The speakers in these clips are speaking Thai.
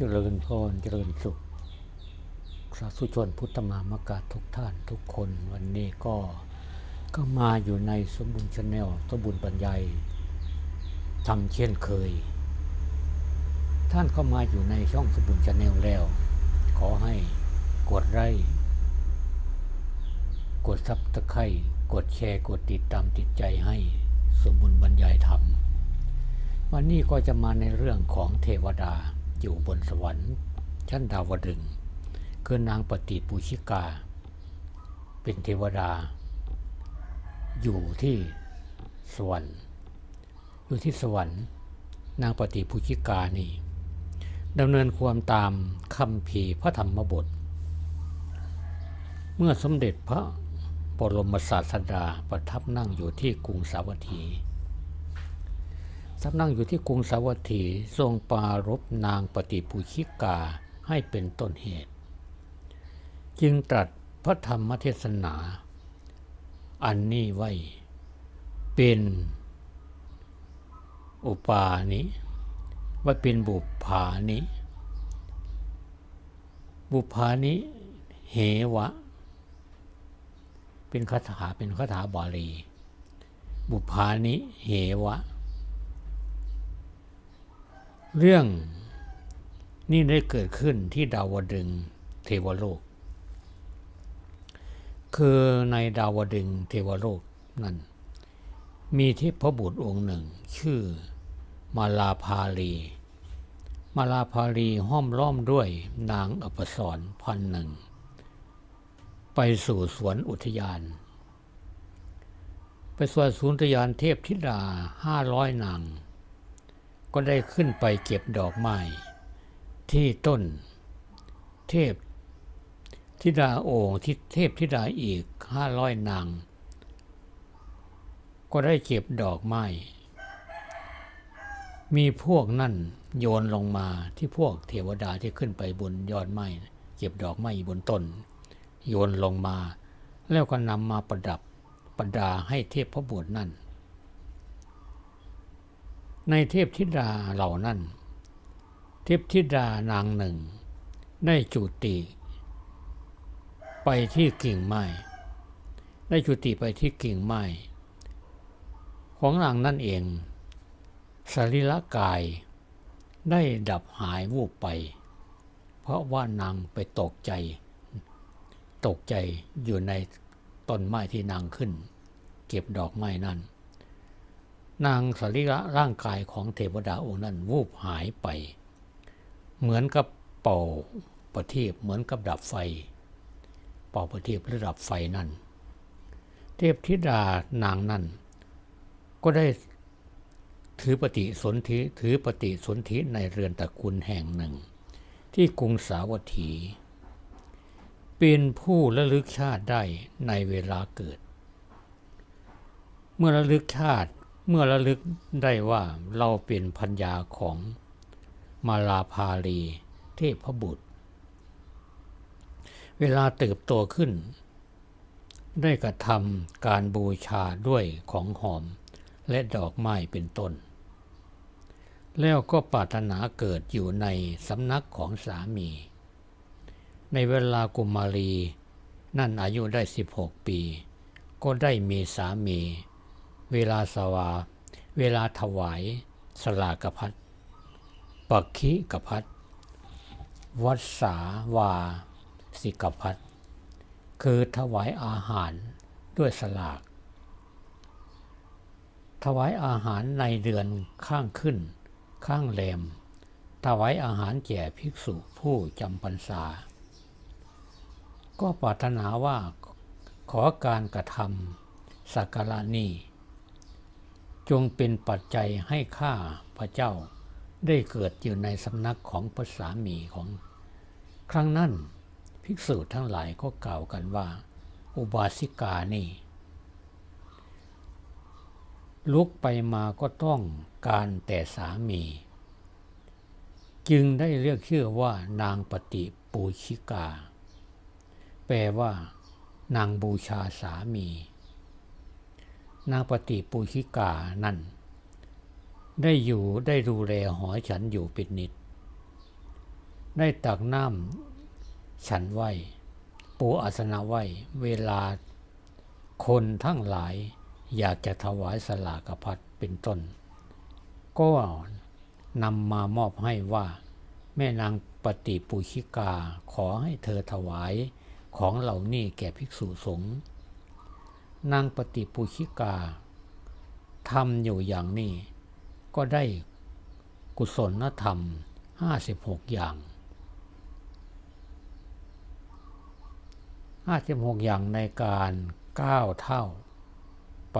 เจริญพรเจริญสุขสาธุชนพุทธมามกาทุกท่านทุกคนวันนี้ก็ก็มาอยู่ในสมบูรณ์ชาแนลสมบูรณ์บรรยายทำเช่นเคย ท่านเข้ามาอยู่ในช่องสมบูรณ์ชาแนลแล้ว ขอให้กดไลค์กดซับตะไคร่กดแชร์กดติดตามติดใจให้สมบูรณ์บรรยายธรรม วันนี้ก็จะมาในเรื่องของเทวดา อยู่บนสวรรค์ ชั้นดาวดึงส์คือนางปฏิปูชิกา เป็นเทวดา อยู่ที่สวรรค์ อยู่ที่สวรรค์ นางปฏิปูชิกานี่ดำเนินความตามคำพีพระธรรมบท เมื่อสมเด็จพระบรมศาสดาประทับนั่งอยู่ที่กรุงสาวัตถี สำนั่งอยู่ที่กรุงสาวัตถีทรงปรารบนางปฏิปุชิกาให้เป็นต้นเหตุ จึงตรัสพระธรรมเทศนา อันนี้ไว้ เป็นอุปาณิว่าเป็นบุพานิบุพานิเหวะ เป็นคาถาเป็นคาถาบาลี บุพานิเหวะ เรื่องนี้ได้เกิดขึ้นที่ดาวดึงเทวโลก คือในดาวดึงเทวโลกนั้น มีเทพบุตรองค์หนึ่ง ชื่อมาลาภาลีมาลาภาลีห้อมล้อมด้วยนางอปสรพันหนึ่ง ไปสู่สวนอุทยาน ไปสวนสวนอุทยานเทพธิดาห้าร้อยนาง ก็ได้ขึ้นไปเก็บดอกไม้ ที่ต้น เทพธิดาโอ่งที่เทพธิดาอีกห้าร้อยนาง ก็ได้เก็บดอกไม้ มีพวกนั่นโยนลงมาที่พวกเทวดาที่ขึ้นไปบนยอดไม้เก็บดอกไม้บนต้น โยนลงมา แล้วก็นำมาประดับประดาให้เทพพระบุตรนั่น ในเทพธิดาเหล่านั้น เทพธิดานางหนึ่ง ได้จุติ ไปที่กิ่งไม้ได้จุติไปที่กิ่งไม้ของนางนั่นเองสรีระกายได้ดับหายวูบไป เพราะว่านางไปตกใจ ตกใจอยู่ในต้นไม้ที่นางขึ้น เก็บดอกไม้นั่น นางสรีระร่างกายของเทวดาองค์นั้นวูบหายไป เหมือนกับเป่าประทีปเหมือนกับดับไฟ เป่าประทีประดับไฟนั่น เทพธิดานางนั่นก็ได้ถือปฏิสนธิถือปฏิสนธิในเรือนตระกูลแห่งหนึ่ง ที่กรุงสาวัตถี เป็นผู้ระลึกชาติได้ในเวลาเกิด เมื่อระลึกชาติ เมื่อระลึกได้ว่าเราเป็นพัญญาของมาลาภาลีเทพบุตร เวลาเติบโตขึ้น ได้กระทำการบูชาด้วยของหอมและดอกไม้เป็นต้น แล้วก็ปรารถนาเกิดอยู่ในสำนักของสามี ในเวลากุมารี นั่นอายุได้ 16 ปี ก็ได้มีสามี เวลาสวา เวลาถวาย สลากพัดปักขิกพัดวัดสาวา สิกพัดคือถวายอาหารด้วยสลาก ถวายอาหารในเดือนข้างขึ้น ข้างแรมถวายอาหารแก่ภิกษุผู้จำพรรษา ก็ปรารถนาว่าขอการกระทำสักการะนี้ จงเป็นปัจจัยให้ข้าพระเจ้าได้เกิดอยู่ในสำนักของพระสามีของ ครั้งนั้นภิกษุทั้งหลายก็กล่าวกันว่า อุบาสิกานี่ ลุกไปมาก็ต้องการแต่สามี จึงได้เรียกชื่อว่านางปฏิปูชิกา แปลว่านางบูชาสามี นางปฏิปูชิกานั่น ได้อยู่ได้ดูแลหอฉันอยู่เป็นนิด ได้ตักน้ำฉันไหวปูอาสนะไหวเวลาคนทั้งหลายอยากจะถวายสลากพัดเป็นต้น ก็นำมามอบให้ว่า แม่นางปฏิปุชิกาขอให้เธอถวายของเหล่านี้แก่ภิกษุสงฆ์ นางปฏิปุชิกาทำอยู่อย่างนี้ ก็ได้กุศลธรรม 56 อย่าง 56 อย่างในการก้าเท่าไป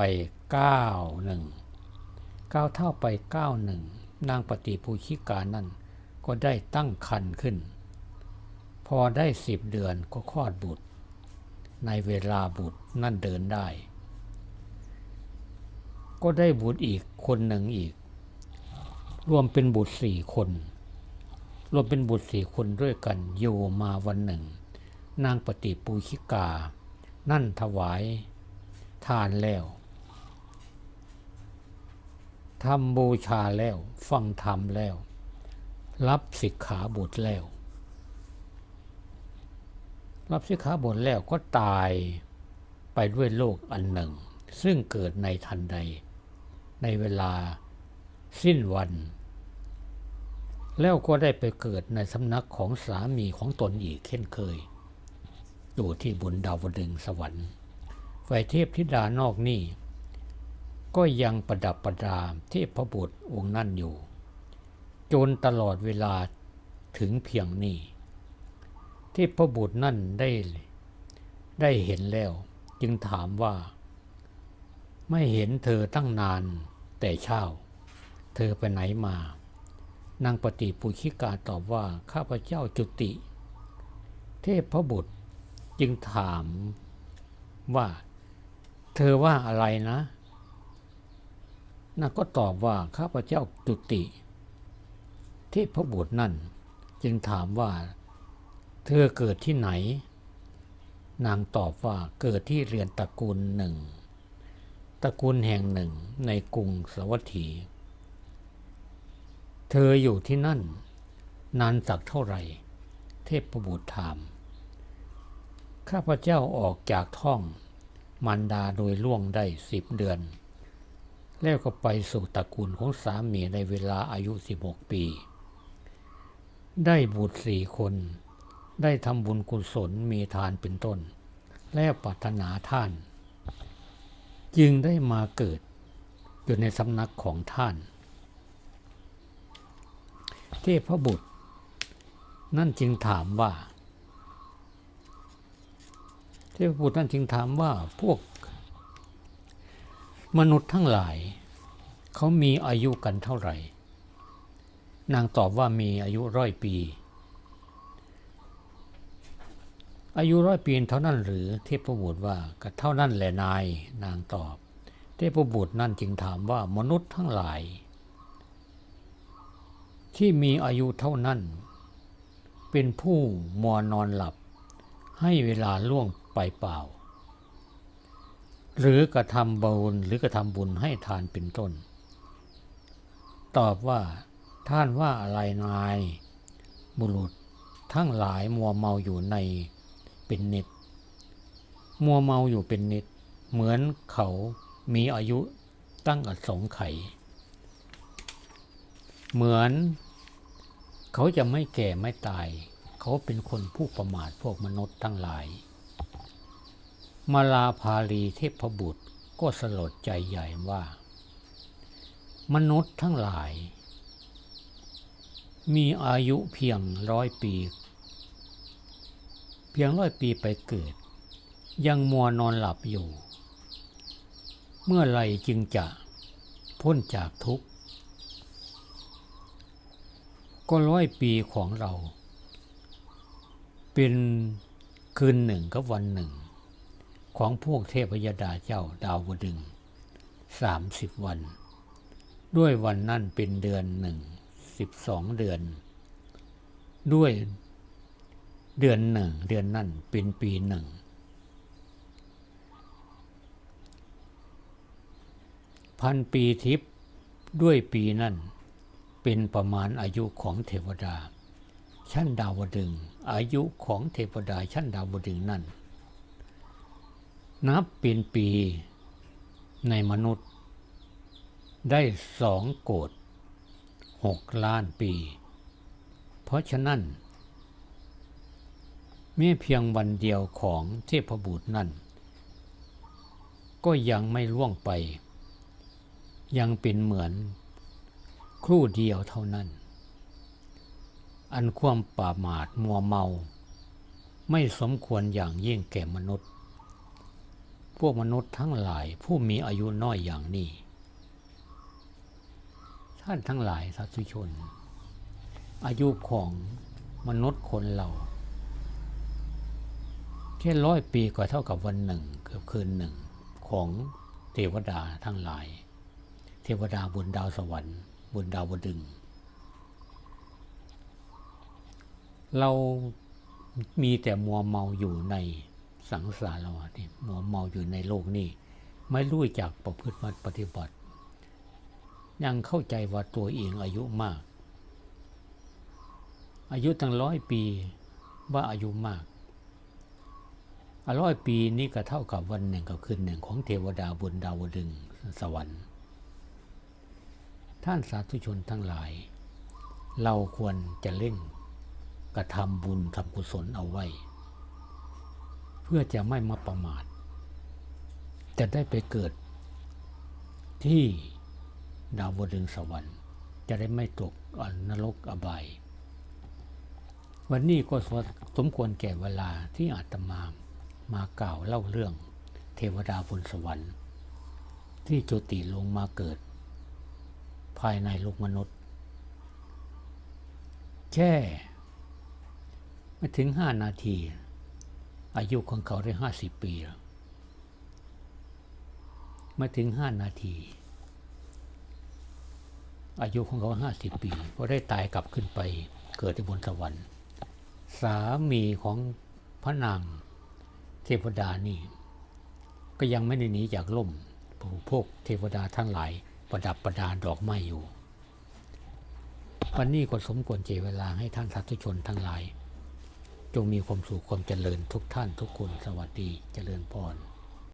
ก้าหนึ่งก้าเท่าไปก้าหนึ่งนางปฏิภูชิกานั่นก็ได้ตั้งคันขึ้น พอได้สิบเดือนก็คลอดบุตร ในเวลาบุตรนั่นเดินได้ ก็ได้บุตรอีกคนหนึ่งอีก รวมเป็นบุตรสี่คน รวมเป็นบุตรสี่คนด้วยกันอยู่มาวันหนึ่ง นางปฏิปูชิกา นั่นถวายทานแล้วทำบูชาแล้ว ฟังธรรมแล้ว รับสิกขาบทแล้ว รับสิกขาบทแล้วก็ตายไปด้วยโลกอันหนึ่ง ซึ่งเกิดในทันใด ในเวลาสิ้นวัน แล้วก็ได้ไปเกิดในสำนักของสามีของตนอีกเช่นเคย อยู่ที่บนดาวดึงสวรรค์ฝ่ายเทพธิดานอกนี่ ก็ยังประดับประดาเทพพบุตรองค์นั่นอยู่ จนตลอดเวลาถึงเพียงนี้ ทพพบุตรนั่นได้ได้เห็นแล้ว จึงถามว่า ไม่เห็นเธอตั้งนานแต่เช้า เธอไปไหนมา นางปฏิปุชิกาตอบว่าข้าพเจ้าจุติ เทพพระบุตรจึงถามว่า เธอว่าอะไรนะนางก็ตอบว่าข้าพเจ้าจุติ เทพพระบุตรนั่น จึงถามว่า เธอเกิดที่ไหน นางตอบว่าเกิดที่เรือนตระกูลหนึ่ง ตระกูลแห่งหนึ่งในกรุงสวัสดีเธออยู่ที่นั่น นานสักเท่าไหร่ เทพบุตรถาม ข้าพเจ้าออกจากท้องมันดาโดยล่วงได้สิบเดือน แล้วก็ไปสู่ตระกูลของสามีในเวลาอายุ 16 ปี ได้บุตรสี่คน ได้ทำบุญกุศลมีทานเป็นต้น และปรารถนาท่าน จึงได้มาเกิดอยู่ในสำนักของท่าน เทพบุตร นั่นจึงถามว่า เทพบุตรนั่นจึงถามว่าพวก มนุษย์ทั้งหลาย เขามีอายุกันเท่าไหร่ นางตอบว่ามีอายุร้อยปี อายุร้อยปีเท่านั้นหรือเทพบุตรว่าก็เท่านั้นแหละนายนางตอบ เทพบุตรนั่นจึงถามว่ามนุษย์ทั้งหลาย ที่มีอายุเท่านั้น เป็นผู้มัวนอนหลับ ให้เวลาล่วงไปเปล่า หรือกระทำบุญหรือกระทำบุญให้ทานเป็นต้น ตอบว่าท่านว่าอะไรนาย บุรุษทั้งหลายมัวเมาอยู่ใน เป็นนิด มัวเมาอยู่เป็นนิด เหมือนเขามีอายุตั้งอสงไขยเหมือนเขาจะไม่แก่ไม่ตาย เขาเป็นคนผู้ประมาทพวกมนุษย์ทั้งหลาย มาลาภาลีเทพบุตรก็สลดใจใหญ่ว่า มนุษย์ทั้งหลาย มีอายุเพียงร้อยปี ยงร้อยปีไปเกิด ยังมัวนอนหลับอยู่ เมื่อไรจึงจะพ้นจากทุกข์ ก็ร้อยปีของเรา เป็นคืนหนึ่งกับวันหนึ่ง ของพวกเทพยดาเจ้าดาวดึงสามสิบวัน ด้วยวันนั่นเป็นเดือนหนึ่งสิบสองเดือน ด้วย เดือนหนึ่ง เดือนนั่นเป็นปีหนึ่ง พันปีทิพย์ด้วยปีนั่น เป็นประมาณอายุของเทวดา ชั้นดาวดึง อายุของเทวดาชั้นดาวดึงนั้นนับเป็นปีในมนุษย์ ได้สองโกดหกล้านปี เพราะฉะนั้น แม้เพียงวันเดียวของเทพบุตรนั้นก็ยังไม่ล่วงไป ยังเป็นเหมือนครู่เดียวเท่านั้น อันความป่ามาดมัวเมา ไม่สมควรอย่างยิ่งแก่มนุษย์ พวกมนุษย์ทั้งหลายผู้มีอายุน้อยอย่างนี้ ท่านทั้งหลายสาธุชน อายุของมนุษย์คนเรา แค่ร้อยปีก็เท่ากับวันหนึ่งเกือบคืนหนึ่งของเทวดาทั้งหลาย เทวดาบนดาวสวรรค์ บนดาวดึง เรามีแต่มัวเมาอยู่ในสังสารวัฏนี่มัวเมาอยู่ในโลกนี้ไม่รู้จักประพฤติปฏิบัติ ยังเข้าใจว่าตัวเองอายุมาก อายุตั้งร้อยปีว่าอายุมาก ร้อยปีนี้ก็เท่ากับวันหนึ่งกับคืนหนึ่งของเทวดาบนดาวดึงสวรรค์ ท่านสาธุชนทั้งหลาย เราควรจะเร่งกระทำบุญทำกุศลเอาไว้ เพื่อจะไม่มาประมาท จะได้ไปเกิดที่ดาวดึงสวรรค์ จะได้ไม่ตกอนรกอบายวันนี้ก็สมควรแก่เวลาที่อาตมา มากล่าวเล่าเรื่องเทวดาบนสวรรค์ ที่จุติลงมาเกิด ภายในโลกมนุษย์ แค่ไม่ถึงห้านาที อายุของเขาได้ห้าสิบปีแล้วไม่ถึงห้านาที อายุของเขาห้าสิบปีก็ได้ตายกลับขึ้นไปเกิดที่บนสวรรค์ สามีของพระนาง เทวดานี่ก็ยังไม่ได้หนีจากล่มพวกเทวดาทั้งหลายประดับประดาดอกไม้อยู่ วันนี้ก็สมควรเจเวลาให้ท่านสาธุชนทั้งหลาย จงมีความสุขความเจริญทุกท่านทุกคนสวัสดีเจริญพร